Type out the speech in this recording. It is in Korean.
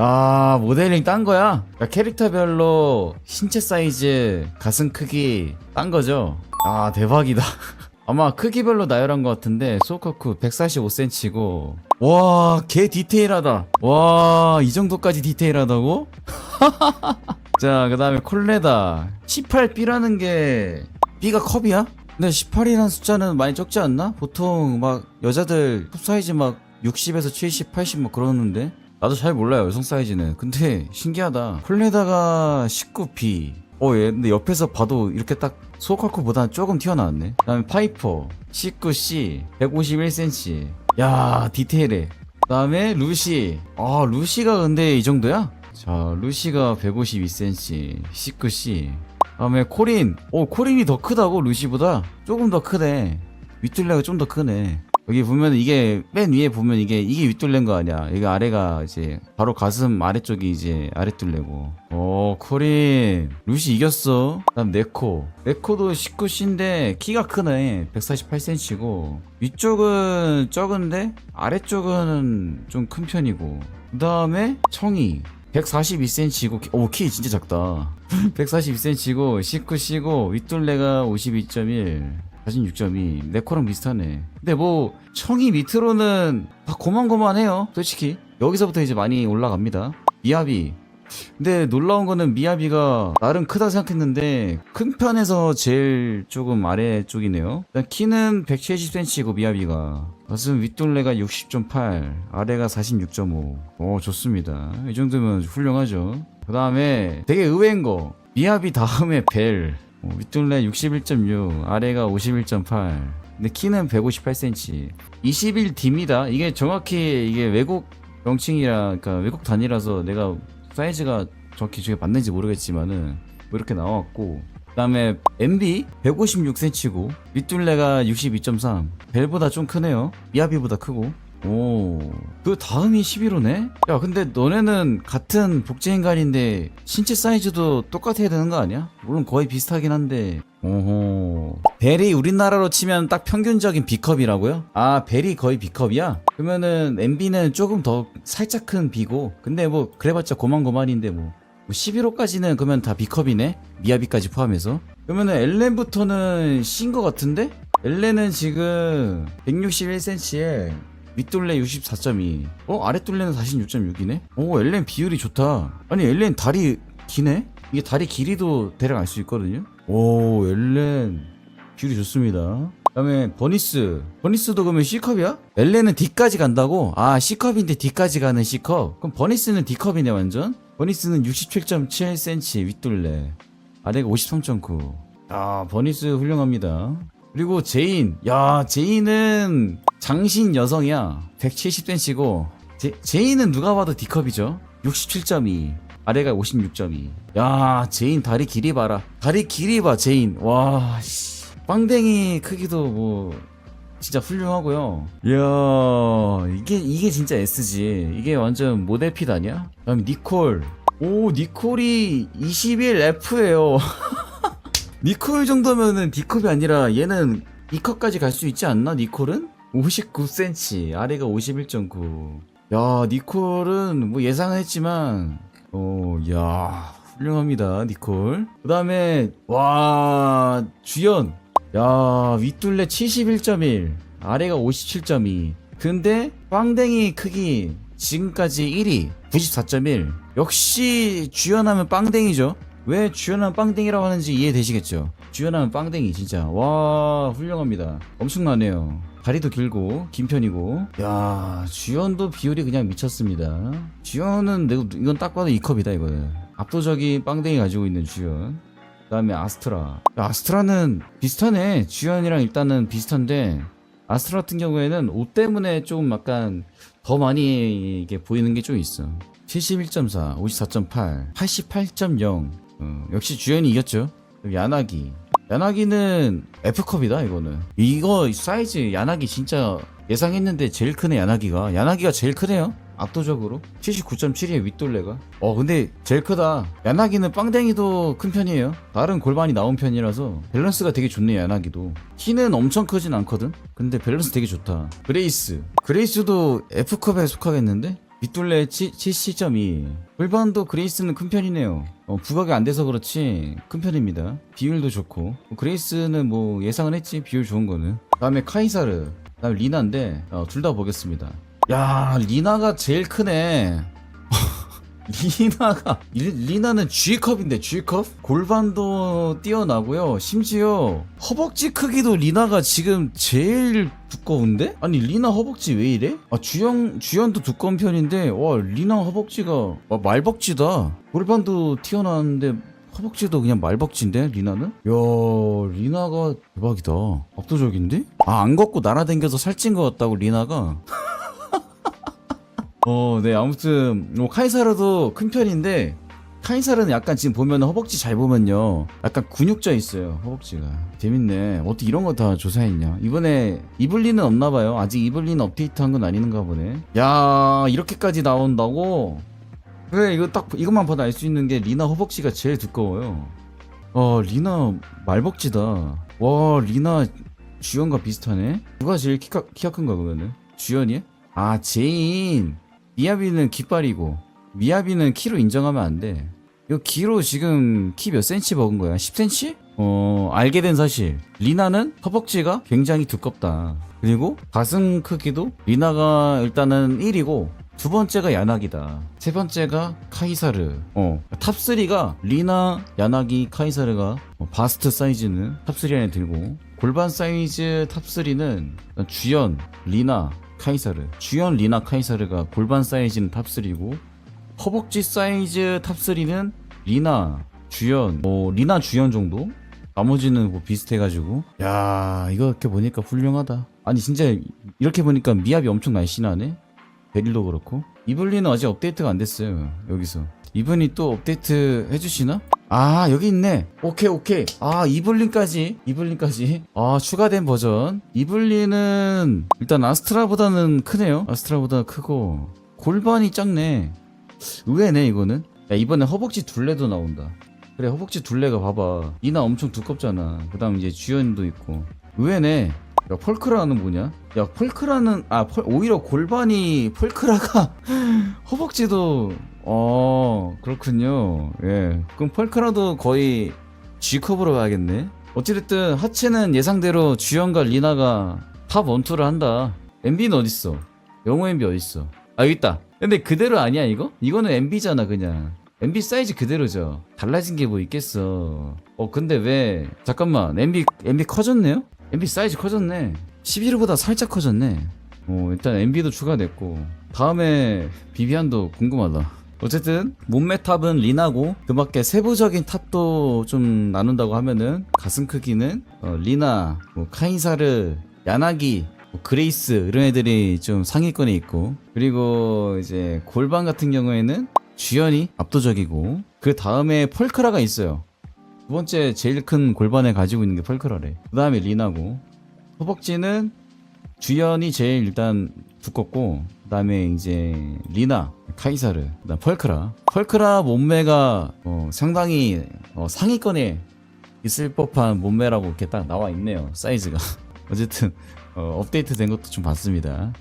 아 모델링 딴 거야? 그러니까 캐릭터별로 신체 사이즈, 가슴 크기 딴 거죠? 아 대박이다. 아마 크기별로 나열한 것 같은데 소카쿠 145cm고 와 개 디테일하다. 와 이 정도까지 디테일하다고? 자, 그 다음에 콜레다. 18B라는 게, B가 컵이야? 근데 18이라는 숫자는 많이 적지 않나? 보통 막 여자들 컵 사이즈 막 60에서 70, 80 막 그러는데? 나도 잘 몰라요, 여성 사이즈는. 근데 신기하다. 콜레다가 19B. 어, 얘, 근데 옆에서 봐도 이렇게 딱 소카쿠보다 조금 튀어나왔네. 그 다음에 파이퍼, 19C, 151cm. 야, 디테일해. 그 다음에 루시. 아, 루시가 근데 이 정도야? 자, 루시가 152cm, 19C. 다음에 코린. 오, 코린이 더 크다고, 루시보다? 조금 더 크네. 윗둘레가 좀 더 크네. 여기 보면 이게, 맨 위에 보면 이게, 이게 윗둘레인 거 아니야. 이게 아래가 이제, 바로 가슴 아래쪽이 이제 아랫둘레고. 오, 코린. 루시 이겼어. 그 다음 네코. 네코도 19C인데, 키가 크네. 148cm고. 위쪽은 적은데, 아래쪽은 좀 큰 편이고. 그 다음에, 청이. 142cm고, 오, 키 진짜 작다. 142cm고, 19C고, 윗둘레가 52.1, 46.2. 내 코랑 비슷하네. 근데 뭐, 청이 밑으로는 다 고만고만해요. 솔직히. 여기서부터 이제 많이 올라갑니다. 미야비. 근데 놀라운 거는 미야비가 나름 크다 생각했는데 큰 편에서 제일 조금 아래 쪽이네요. 일단 키는 170cm고 미야비가 가슴 윗둘레가 60.8 아래가 46.5. 오 좋습니다. 이 정도면 훌륭하죠. 그 다음에 되게 의외인 거 미야비 다음에 벨 어, 윗둘레 61.6 아래가 51.8 근데 키는 158cm 21D입니다. 이게 정확히 이게 외국 명칭이라 그러니까 외국 단위라서 내가 사이즈가 정확히 저게 맞는지 모르겠지만은 뭐 이렇게 나왔고 그다음에 MB 156cm고 윗둘레가 62.3 벨보다 좀 크네요. 미야비보다 크고 오 그 다음이 11호네 야 근데 너네는 같은 복제 인간인데 신체 사이즈도 똑같아야 되는 거 아니야? 물론 거의 비슷하긴 한데 오호 벨이 우리나라로 치면 딱 평균적인 B컵이라고요? 아 벨이 거의 B컵이야? 그러면은 MB는 조금 더 살짝 큰 B고 근데 뭐 그래봤자 고만고만인데 뭐 11호까지는 그러면 다 B컵이네? 미야비까지 포함해서 그러면은 엘렌부터는 C인 것 같은데? 엘렌은 지금 161cm에 윗둘레 64.2 어? 아랫둘레는 46.6이네? 오 엘렌 비율이 좋다 아니 엘렌 다리 기네? 이게 다리 길이도 대략 알 수 있거든요 오 엘렌 비율이 좋습니다 그 다음에 버니스 버니스도 그러면 C컵이야? 엘렌은 D까지 간다고? 아 C컵인데 D까지 가는 C컵 그럼 버니스는 D컵이네 완전 버니스는 67.7cm 윗둘레 아래가 53.9 아 버니스 훌륭합니다 그리고 제인. 야 제인은 장신 여성이야. 170cm고. 제, 제인은 누가 봐도 D컵이죠. 67.2 아래가 56.2 야 제인 다리 길이 봐라. 다리 길이 봐 제인. 와 씨. 빵댕이 크기도 뭐 진짜 훌륭하고요. 이야 이게 이게 진짜 S지. 이게 완전 모델핏 아니야? 그다음 니콜. 오 니콜이 21F예요 니콜 정도면은 D컵이 아니라 얘는 E컵까지 갈 수 있지 않나 니콜은? 59cm 아래가 51.9 야 니콜은 뭐 예상은 했지만 어 야 훌륭합니다 니콜. 그 다음에 와 주연. 야 윗둘레 71.1 아래가 57.2 근데 빵댕이 크기 지금까지 1위 94.1 역시 주연하면 빵댕이죠 왜 주연하면 빵댕이라고 하는지 이해되시겠죠? 주연하면 빵댕이 진짜. 와 훌륭합니다. 엄청나네요. 다리도 길고 긴 편이고. 야 주연도 비율이 그냥 미쳤습니다. 주연은 이건 딱 봐도 2컵이다 이거는. 압도적인 빵댕이 가지고 있는 주연. 그 다음에 아스트라. 야, 아스트라는 비슷하네. 주연이랑 일단은 비슷한데 아스트라 같은 경우에는 옷 때문에 좀 약간 더 많이 이게 보이는 게 좀 있어. 71.4 54.8 88.0 어, 역시 주연이 이겼죠. 야나기. 야나기는 F컵이다 이거는. 이거 사이즈 야나기 진짜 예상했는데 제일 크네 야나기가. 야나기가 제일 크네요 압도적으로. 79.7이에 윗돌레가. 어 근데 제일 크다. 야나기는 빵댕이도 큰 편이에요. 다른 골반이 나온 편이라서 밸런스가 되게 좋네 야나기도. 키는 엄청 크진 않거든? 근데 밸런스 되게 좋다. 그레이스. 그레이스도 F컵에 속하겠는데 밑둘레 77.2 골반도 그레이스는 큰 편이네요. 어, 부각이 안 돼서 그렇지 큰 편입니다. 비율도 좋고. 그레이스는 뭐 예상은 했지 비율 좋은 거는. 다음에 카이사르 다음 리나인데 어, 둘 다 보겠습니다. 야 리나가 제일 크네 리나가 리, 리나는 G컵인데 G컵? 골반도 뛰어나고요 심지어 허벅지 크기도 리나가 지금 제일 두꺼운데? 아니 리나 허벅지 왜 이래? 아 주연 주연도 두꺼운 편인데 와 리나 허벅지가 와, 말벅지다 골반도 튀어나왔는데 허벅지도 그냥 말벅지인데 리나는? 야 리나가 대박이다 압도적인데? 아 안 걷고 날아다녀서 살찐 것 같다고 리나가 어, 네, 아무튼, 뭐, 카이사르도 큰 편인데, 카이사르는 약간 지금 보면 허벅지 잘 보면요. 약간 근육져 있어요, 허벅지가. 재밌네. 어떻게 이런 거 다 조사했냐. 이번에 이블리는 없나 봐요. 아직 이블리는 업데이트 한 건 아닌가 보네. 야 이렇게까지 나온다고? 그래, 이거 딱, 이것만 봐도 알 수 있는 게 리나 허벅지가 제일 두꺼워요. 어, 리나 말벅지다. 와, 리나 주연과 비슷하네? 누가 제일 키가, 키가 큰 거야, 그러면은? 주연이? 아, 제인. 미야비는 깃발이고 미야비는 키로 인정하면 안 돼. 이거 키로 지금 키 몇 센치 먹은 거야? 10cm? 어, 알게 된 사실. 리나는 허벅지가 굉장히 두껍다. 그리고 가슴 크기도 리나가 일단은 1이고 두 번째가 야나기다. 세 번째가 카이사르. 어, 탑3가 리나, 야나기, 카이사르가 어, 바스트 사이즈는 탑3 안에 들고 골반 사이즈 탑3는 주연, 리나, 카이사르. 주연 리나 카이사르가 골반 사이즈는 탑3고 허벅지 사이즈 탑3는 리나, 주연, 뭐 리나 주연 정도? 나머지는 뭐 비슷해가지고 야 이거 이렇게 보니까 훌륭하다 아니 진짜 이렇게 보니까 미합이 엄청 날씬하네 베릴도 그렇고 이블리는 아직 업데이트가 안 됐어요 여기서 이분이 또 업데이트 해주시나? 아 여기 있네. 오케이 오케이. 아 이블린까지 이블린까지. 아 추가된 버전. 이블린은 일단 아스트라보다는 크네요. 아스트라보다 크고. 골반이 작네. 의외네 이거는. 야 이번에 허벅지 둘레도 나온다. 그래 허벅지 둘레가 봐봐. 이나 엄청 두껍잖아. 그 다음 이제 주연도 있고. 의외네. 야 펄크라는 뭐냐? 야 펄크라는 아 펄, 오히려 골반이 펄크라가 허벅지도 어 그렇군요. 예. 그럼 펄크라도 거의 G컵으로 가야겠네. 어찌됐든 하체는 예상대로 주연과 리나가 탑 원투를 한다. MB는 어딨어? 영호 MB 어딨어? 아 여기 있다. 근데 그대로 아니야 이거? 이거는 MB잖아 그냥. MB 사이즈 그대로죠. 달라진 게 뭐 있겠어. 어 근데 왜 잠깐만. MB MB 커졌네요? MB 사이즈 커졌네. 11호보다 살짝 커졌네. 어 일단 MB도 추가됐고. 다음에 비비안도 궁금하다 어쨌든 몸매 탑은 리나고 그 밖에 세부적인 탑도 좀 나눈다고 하면은 가슴 크기는 어, 리나, 뭐 카이사르, 야나기, 뭐 그레이스 이런 애들이 좀 상위권에 있고 그리고 이제 골반 같은 경우에는 주연이 압도적이고 그 다음에 펄크라가 있어요. 두 번째 제일 큰 골반을 가지고 있는 게 펄크라래. 그 다음에 리나고 허벅지는 주연이 제일 일단 두껍고 그다음에 이제 리나, 카이사르, 그다음 펄크라. 펄크라 몸매가 어, 상당히 어, 상위권에 있을 법한 몸매라고 이렇게 딱 나와 있네요. 사이즈가. 어쨌든 어, 업데이트된 것도 좀 봤습니다.